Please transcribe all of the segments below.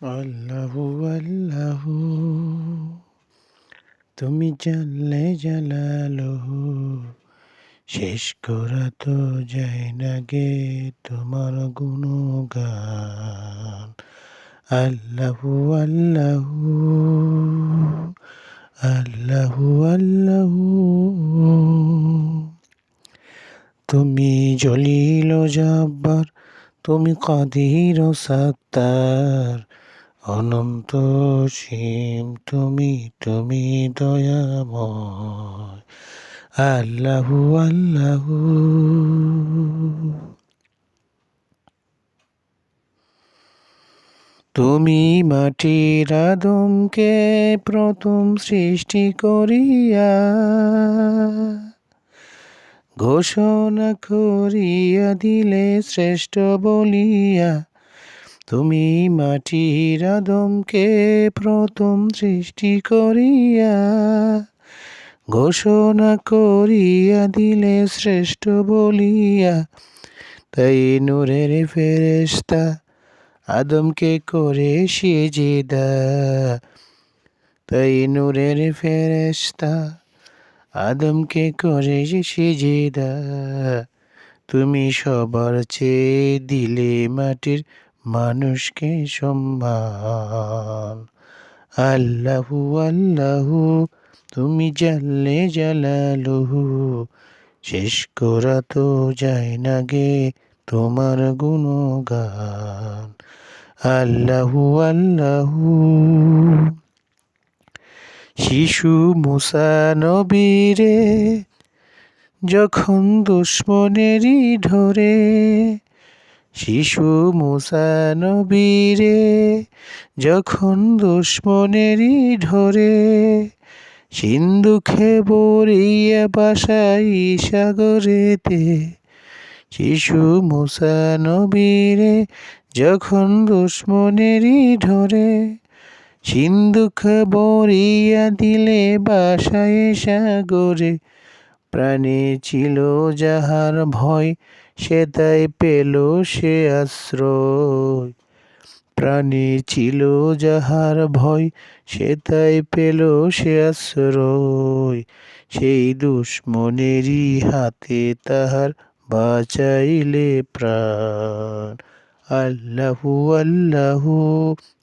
আল্লাহু আল্লাহু। তুমি জানলে জালালহু। শেষ করা তো যায় না গে তোমার গুণগান। আল্লাহু আল্লাহু। আল্লাহু আল্লাহু। তুমি জলিল জব্বার, তুমি কাদির সাত্তার। অনন্ত সীম তুমি তুমি দয়াময়। আল্লাহু আল্লাহু। তুমি মাটির আদমকে প্রথম সৃষ্টি করিয়া ঘোষণা করিয়া দিলে শ্রেষ্ঠ বলিয়া তুমি মাটির আদমকে প্রথম সৃষ্টি করিয়া ঘোষণা করিয়া দিলে শ্রেষ্ঠ বলিয়া, তাই নূরের ফেরেস্তা আদমকে করে সেজেদা। তাই নূরের ফেরেস্তা আদমকে করে সেজেদা। তুমি সবার চেয়ে দিলে মাটির মানুষকে সম্মান আল্লাহু আল্লাহু, তুমি জানলে জালালুহু। শেষ করা তো যায় না গে তোমার গুণগান। আল্লাহু আল্লাহু। শিশু মুসা নবীরে, যখন দুশ্মনেরই ধরে শিশু মুসা নবীরে যখন দুশ্মনেরই ধরে সিন্ধুখে বরিয়া বাসাই সাগরেতে। শিশু মুসা নবীরে যখন দুশ্মনেরই ধরে সিন্ধুক বরিয়া দিলে বাসায় সাগরে। প্রাণে ছিল যাহার ভয় সে তাই পেল সে আশ্রয়। প্রাণে ছিল যাহার ভয় সে তাই পেল সে আশ্রয়। সেই দুশ্মনেরই হাতে তাহার বাঁচাইলে প্রাণ। আল্লাহু আল্লাহু,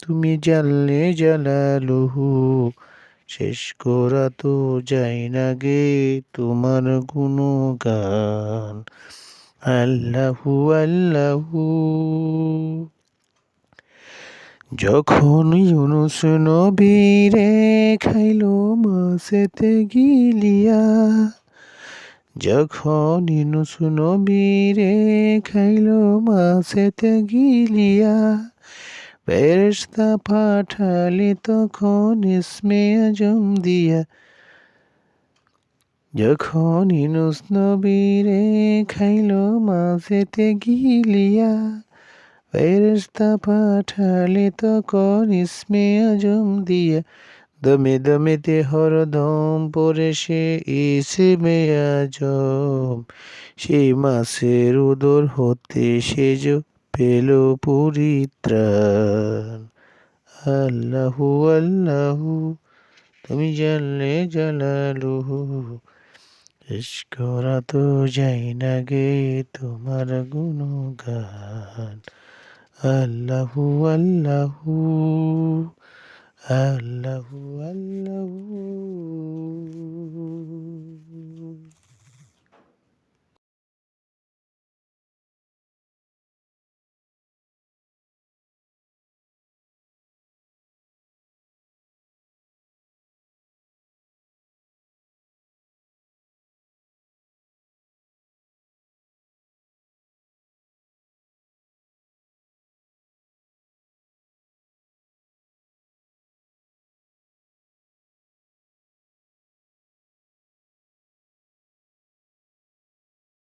তুমি জানলে জালালুহু। শেষ করা তো যাই না গে তোমার গুণগান। আল্লাহু আল্লাহু। যখন ইউনুস নবীরে খাইল মাসেতে গিলিয়া, যখন ইউনুস নবীরে খাইল মাসেতে গিলিয়া, ফেরেশতা পাঠালে তখন ইসমে আজম দিয়া যখন ইনুস নবীরে খাইল মাঝেতে গিলিয়া ফেরেস্তা পাঠালে তখন ইসমে আজম দিয়া, দমে দমেতে হরদম পরে সে ইসমে আজম। সেই মাসের উদর হতে সেজ পেল পরিত্রাণ। আল্লাহু আল্লাহু, তুমি জানলে জালালুহু। করা তো যাই না গে তোমার গুণগান। আল্লাহু আল্লাহু আল্লাহু আল্লাহু।